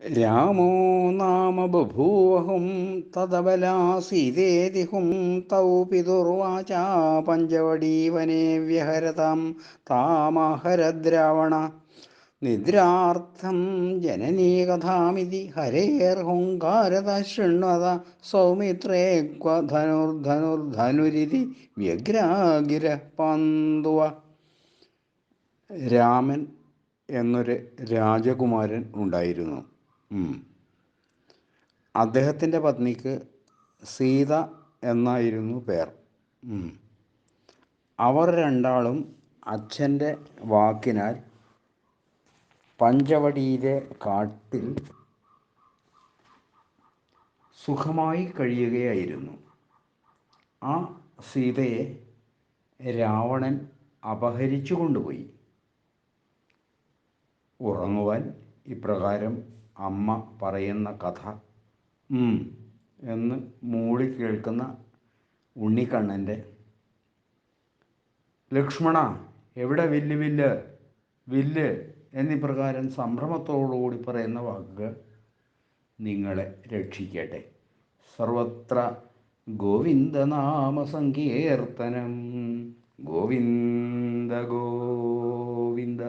രാമോ നാമ ബഭൂവഹും തദബലാസീതേതിഹും തൗ പിതുർവാച പഞ്ചവടീവനെ വ്യഹരതാം താമഹരദ്രാവണ നിദ്രാർത്ഥം ജനനീ കഥാമിതി ഹരേർഹുങ്കാരത ശൃണ്വത സൗമിത്രേ ക്വ ധനുർധനുർധനുരിതി വ്യഗ്രാഗിര പന്തുവ രാമൻ എന്നൊരു രാജകുമാരൻ ഉണ്ടായിരുന്നു. അദ്ദേഹത്തിന്റെ പത്നിക്ക് സീത എന്നായിരുന്നു പേർ. അവർ രണ്ടാളും അച്ഛന്റെ വാക്കിനാൽ പഞ്ചവടിയിലെ കാട്ടിൽ സുഖമായി കഴിയുകയായിരുന്നു. ആ സീതയെ രാവണൻ അപഹരിച്ചു കൊണ്ടുപോയി. ഉറങ്ങുവാൻ ഇപ്രകാരം അമ്മ പറയുന്ന കഥ എന്ന് മൂളി കേൾക്കുന്ന ഉണ്ണിക്കണ്ണന്റെ ലക്ഷ്മണ എവിടെ വില്ല് വില്ല്? വില്ല് എന്നിപ്രകാരം സംഭ്രമത്തോടുകൂടി പറയുന്ന വാക്കുകൾ നിങ്ങളെ രക്ഷിക്കട്ടെ. സർവത്ര ഗോവിന്ദനാമ സങ്കീർത്തനം ഗോവിന്ദ ഗോവിന്ദ.